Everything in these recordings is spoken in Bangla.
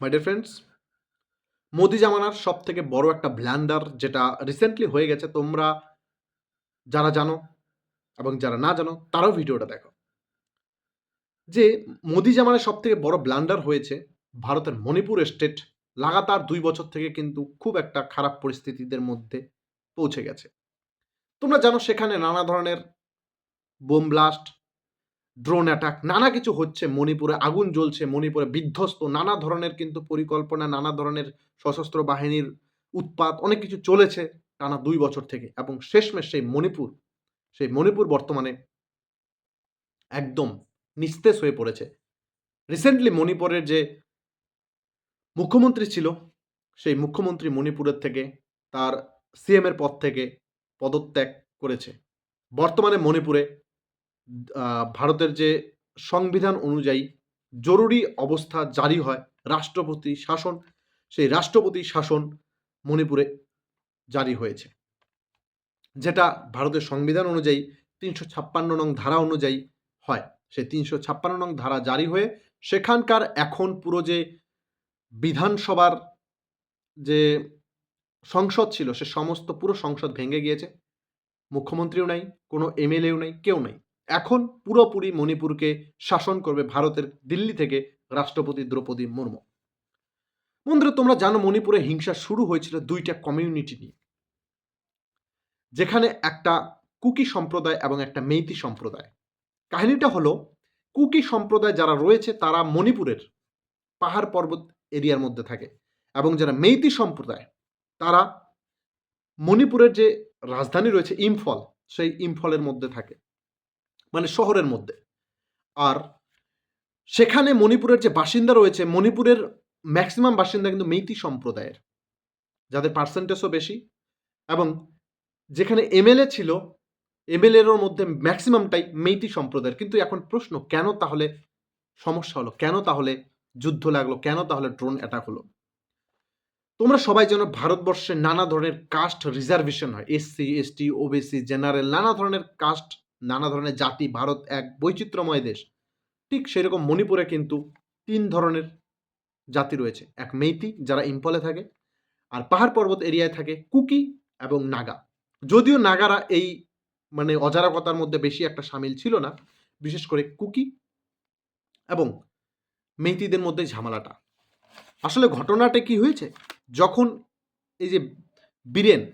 মাই ডিয়ার ফ্রেন্ডস মোদি জামানার সব থেকে বড় একটা ব্ল্যান্ডার যেটা রিসেন্টলি হয়ে গেছে, তোমরা যারা জানো এবং যারা না জানো, তারাও ভিডিওটা দেখো। যে মোদি জামানার সব থেকে বড় ব্ল্যান্ডার হয়েছে ভারতের মণিপুর স্টেট লাগাতার দুই বছর থেকে কিন্তু খুব একটা খারাপ পরিস্থিতিদের মধ্যে পৌঁছে গেছে। তোমরা জানো সেখানে নানা ধরনের বোম ব্লাস্ট ড্রোন অ্যাটাক নানা কিছু হচ্ছে মণিপুরে, আগুন জ্বলছে মণিপুরে, বিধ্বস্ত, নানা ধরনের কিন্তু পরিকল্পনা, নানা ধরনের সশস্ত্র বাহিনীর উৎপাত, অনেক কিছু চলেছে টানা দুই বছর থেকে এবং শেষমেশ সেই মণিপুর সেই মণিপুর বর্তমানে একদম নিস্তেজ হয়ে পড়েছে। রিসেন্টলি মণিপুরের যে মুখ্যমন্ত্রী ছিল, সেই মুখ্যমন্ত্রী মণিপুরের থেকে তার সিএম এর পদ থেকে পদত্যাগ করেছে। বর্তমানে মণিপুরে ভারতের যে সংবিধান অনুযায়ী জরুরি অবস্থা জারি হয় রাষ্ট্রপতি শাসন, সেই রাষ্ট্রপতি শাসন মণিপুরে জারি হয়েছে। যেটা ভারতের সংবিধান অনুযায়ী তিনশো ছাপ্পান্ন নং ধারা অনুযায়ী হয়। সেই তিনশো ছাপ্পান্ন নং ধারা জারি হয়ে সেখানকার এখন পুরো যে বিধানসভার যে সংসদ ছিল, সে সমস্ত পুরো সংসদ ভেঙে গিয়েছে। মুখ্যমন্ত্রীও নাই, কোনো এমএলএও নাই, কেউ নাই। এখন পুরোপুরি মণিপুরকে শাসন করবে ভারতের দিল্লি থেকে রাষ্ট্রপতি দ্রৌপদী মুর্মু। বন্ধুরা তোমরা জানো মণিপুরে হিংসা শুরু হয়েছিল দুইটা কমিউনিটি নিয়ে। যেখানে একটা কুকি সম্প্রদায় এবং একটা মেইতি সম্প্রদায়। কাহিনীটা হলো, কুকি সম্প্রদায় যারা রয়েছে তারা মণিপুরের পাহাড় পর্বত এরিয়ার মধ্যে থাকে এবং যারা মেইতি সম্প্রদায়, তারা মণিপুরের যে রাজধানী রয়েছে ইম্ফল, সেই ইম্ফলের মধ্যে থাকে। মানে শহরের মধ্যে। আর সেখানে মণিপুরের যে বাসিন্দা রয়েছে, মণিপুরের ম্যাক্সিমাম বাসিন্দা কিন্তু মেইতি সম্প্রদায়ের, যাদের পার্সেন্টেজও বেশি। এবং যেখানে এমএলএ ছিল এমএলএর মধ্যে ম্যাক্সিমামটাই মেইতি সম্প্রদায়ের। কিন্তু এখন প্রশ্ন, কেন তাহলে সমস্যা হলো? কেন তাহলে যুদ্ধ লাগল? কেন তাহলে ড্রোন অ্যাটাক হলো? তোমরা সবাই যেন ভারতবর্ষে নানা ধরনের কাস্ট রিজার্ভেশন হয়। এসসি এসটি ওবিসি জেনারেল নানা ধরনের কাস্ট নানা ধরনের জাতি, ভারত এক বৈচিত্র্যময় দেশ। ঠিক সেরকম মণিপুরে কিন্তু তিন ধরনের জাতি রয়েছে। এক মেইতি, যারা ইম্পলে থাকে, আর পাহাড় পর্বত এরিয়ায় থাকে কুকি এবং নাগা। যদিও নাগারা এই মানে অজারকতার মধ্যে বেশি একটা সামিল ছিল না, বিশেষ করে কুকি এবং মেইতিদের মধ্যে ঝামেলাটা। আসলে ঘটনাটা কি হয়েছে? যখন এই যে বীরেন,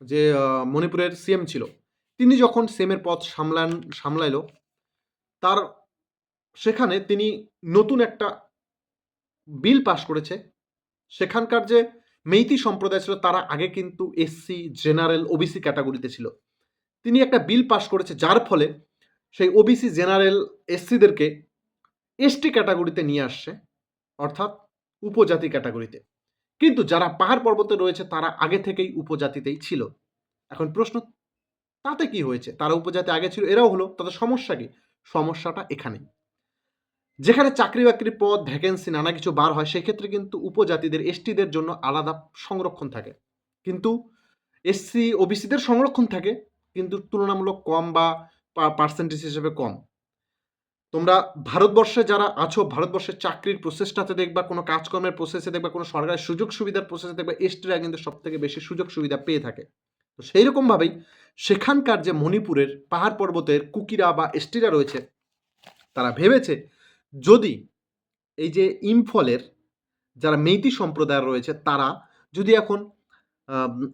যে মণিপুরের সিএম ছিল তিনি যখন সেমের পথ সামলান, সামলাইল, তার সেখানে তিনি নতুন একটা বিল পাশ করেছে। সেখানকার যে মেইতি সম্প্রদায় ছিল, তারা আগে কিন্তু এসসি জেনারেল, ওবিসি ক্যাটাগরিতে ছিল। তিনি একটা বিল পাশ করেছে, যার ফলে সেই ওবিসি, জেনারেল এসসিদেরকে এসটি ক্যাটাগরিতে নিয়ে আসছে, অর্থাৎ উপজাতি ক্যাটাগরিতে। কিন্তু যারা পাহাড় পর্বতে রয়েছে, তারা আগে থেকেই উপজাতিতেই ছিল। এখন প্রশ্ন তাতে কি হয়েছে? তারা উপজাতি আগে ছিল, এরাও হলো, তাদের সমস্যা কি? সমস্যাটা এখানেই। যেখানে চাকরি বাকরি পদ ভ্যাকেন্সি নানা কিছু বার হয়, সেক্ষেত্রে কিন্তু উপজাতিদের এসটিদের জন্য আলাদা সংরক্ষণ থাকে। কিন্তু এসসি ওবিসিদের সংরক্ষণ থাকে, কিন্তু তুলনামূলক কম বা পার্সেন্টেজ হিসেবে কম। তোমরা ভারতবর্ষে যারা আছো, ভারতবর্ষের চাকরির প্রসেসটাতে দেখবা, কোনো কাজকর্মের প্রসেসে দেখবা, কোনো সরকারের সুযোগ সুবিধার প্রসেসে দেখবা এসটিরা কিন্তু সব থেকে বেশি সুযোগ সুবিধা পেয়ে থাকে। তো সেই রকমভাবেই সেখানকার যে মণিপুরের পাহাড় পর্বতের কুকিরা বা এসটিরা রয়েছে, তারা ভেবেছে যদি এই যে ইম্ফলের যারা মেইতি সম্প্রদায় রয়েছে, তারা যদি এখন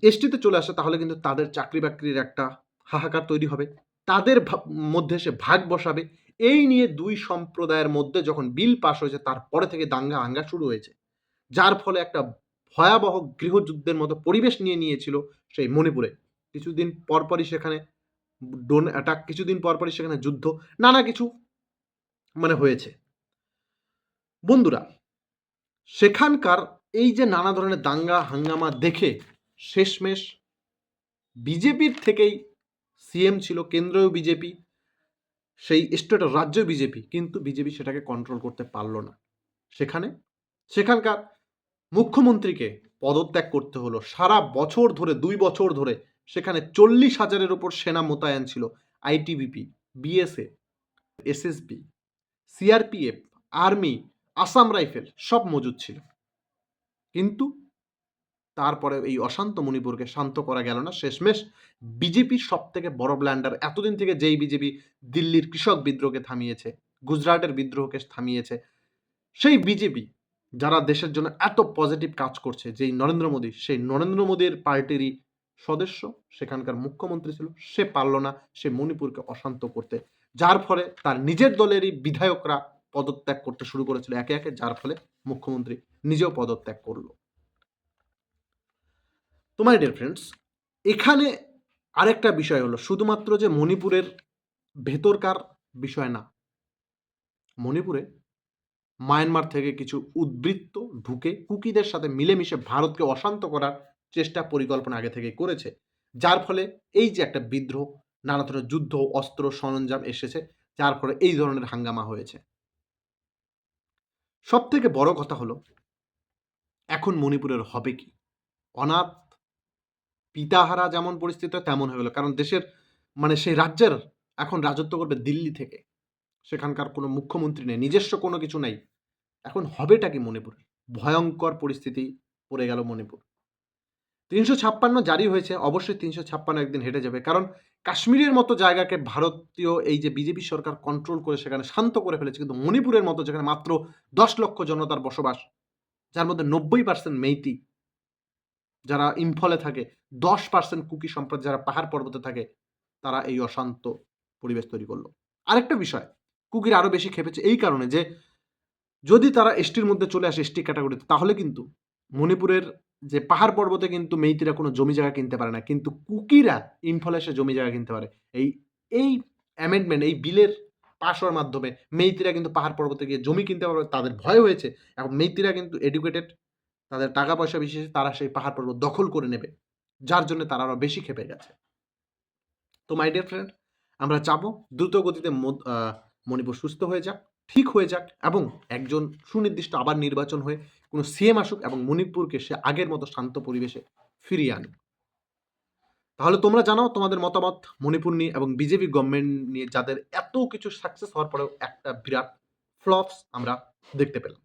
এসটিতে চলে আসে, তাহলে কিন্তু তাদের চাকরি বাকরির একটা হাহাকার তৈরি হবে। তাদের মধ্যে সে ভাগ বসাবে। এই নিয়ে দুই সম্প্রদায়ের মধ্যে যখন বিল পাশ হয়েছে, তারপরে থেকে দাঙ্গা হাঙ্গা শুরু হয়েছে। যার ফলে একটা ভয়াবহ গৃহযুদ্ধের মতো পরিবেশ নিয়ে নিয়েছিল সেই মণিপুরে। কিছুদিন পরপরই সেখানে ডোন অ্যাটাক কিছুদিন পরপরই সেখানে যুদ্ধ, নানা কিছু মানে হয়েছে। বন্ধুরা, সেখানকার এই যে নানা ধরনের দাঙ্গা, হাঙ্গামা দেখে শেষমেশ বিজেপির থেকেই সিএম ছিল কেন্দ্রীয় বিজেপি, সেই স্টেট রাজ্য বিজেপি, কিন্তু বিজেপি সেটাকে কন্ট্রোল করতে পারল না। সেখানে, সেখানকার মুখ্যমন্ত্রীকে পদত্যাগ করতে হলো। সারা বছর ধরে, দুই বছর ধরে সেখানে চল্লিশ হাজারের ওপর সেনা মোতায়েন ছিল ITBP BSF SSB, CRPF, army, Assam rifle সব মজুদ ছিল। কিন্তু তারপরে এই অশান্ত মণিপুরকে শান্ত করা গেল না। শেষমেশ বিজেপির সব থেকে বড় ব্ল্যান্ডার এতদিন থেকে যেই বিজেপি দিল্লির কৃষক বিদ্রোহকে থামিয়েছে, গুজরাটের বিদ্রোহকে থামিয়েছে, সেই বিজেপি যারা দেশের জন্য এত পজিটিভ কাজ করছে, যেই নরেন্দ্র মোদী, সেই নরেন্দ্র মোদীর পার্টিরই সদস্য, সেখানকার মুখ্যমন্ত্রী ছিল, সে পারল না, সে মণিপুরকে অশান্ত করতে। যার ফলে তার নিজের দলেরই বিধায়করা পদত্যাগ করতে শুরু করেছিল একে একে, যার ফলে মুখ্যমন্ত্রী নিজেও পদত্যাগ করল। তোমার ডিয়ার ফ্রেন্ডস এখানে আরেকটা বিষয় হলো, শুধুমাত্র যে মণিপুরের ভেতরকার বিষয় না, মণিপুরে মায়ানমার থেকে কিছু উদ্বৃত্ত ঢুকে কুকিদের সাথে মিলেমিশে ভারতকে অশান্ত করার চেষ্টা পরিকল্পনা আগে থেকে করেছে। যার ফলে এই যে একটা বিদ্রোহ, নানা ধরনের যুদ্ধ, অস্ত্র, সরঞ্জাম এসেছে, যার ফলে এই ধরনের হাঙ্গামা হয়েছে। সব থেকে বড় কথা হলো, এখন মণিপুরের হবে কি? অনাথ পিতাহারা যেমন পরিস্থিতি তেমন হয়ে গেল। কারণ দেশের মানে সেই রাজ্যের এখন রাজত্ব করবে দিল্লি থেকে। সেখানকার কোনো মুখ্যমন্ত্রী নেই, নিজস্ব কোনো কিছু নাই। এখন হবেটা কি মণিপুরে ভয়ঙ্কর পরিস্থিতি পড়ে গেল মণিপুর তিনশো ছাপ্পান্ন জারি হয়েছে, অবশ্যই তিনশো ছাপ্পান্ন একদিন হেঁটে যাবে। কারণ কাশ্মীরের মতো জায়গাকে ভারতীয় এই যে বিজেপি সরকার কন্ট্রোল করে সেখানে শান্ত করে ফেলেছে, কিন্তু মণিপুরের মতো যেখানে মাত্র দশ লক্ষ জনতার বসবাস, যার মধ্যে নব্বই পার্সেন্ট মেইতি, যারা ইম্ফলে থাকে, দশ পার্সেন্ট কুকি সম্প্রদায়, যারা পাহাড় পর্বতে থাকে, তারা এই অশান্ত পরিবেশ তৈরি করল। আরেকটা বিষয় কুকির আরও বেশি খেপেছে এই কারণে যে যদি তারা এসটির মধ্যে চলে আসে এসটি ক্যাটাগরিতে তাহলে কিন্তু মণিপুরের যে পাহাড় পর্বতে কিন্তু মেইতিরা কোনো জমি জায়গা কিনতে পারে না। কিন্তু কুকিরা ইম্ফলে জমি জায়গা কিনতে পারে। এই এই অ্যামেন্ডমেন্ট এই বিলের পাশ হওয়ার মাধ্যমে মেইতিরা কিন্তু পাহাড় পর্বতে গিয়ে জমি কিনতে পারবে তাদের ভয় হয়েছে। এখন মেইতিরা কিন্তু এডুকেটেড তাদের টাকা পয়সা বেশি আছে, তারা সেই পাহাড় পর্বত দখল করে নেবে যার জন্য তারা আরও বেশি খেপে গেছে। তো মাই ডিয়ার ফ্রেন্ড আমরা চাবো দ্রুত গতিতে মণিপুর সুস্থ হয়ে যাক, ঠিক হয়ে যাক এবং একজন সুনির্দিষ্ট আবার নির্বাচন হয়ে কোনো সিএম আসুক এবং মণিপুরকে সে আগের মতো শান্ত পরিবেশে ফিরিয়ে আনুক। তাহলে তোমরা জানাও তোমাদের মতামত মণিপুর নিয়ে এবং বিজেপি গভর্নমেন্ট নিয়ে যাদের এত কিছু সাকসেস হওয়ার পরেও একটা বিরাট ফ্লপস আমরা দেখতে পেলাম।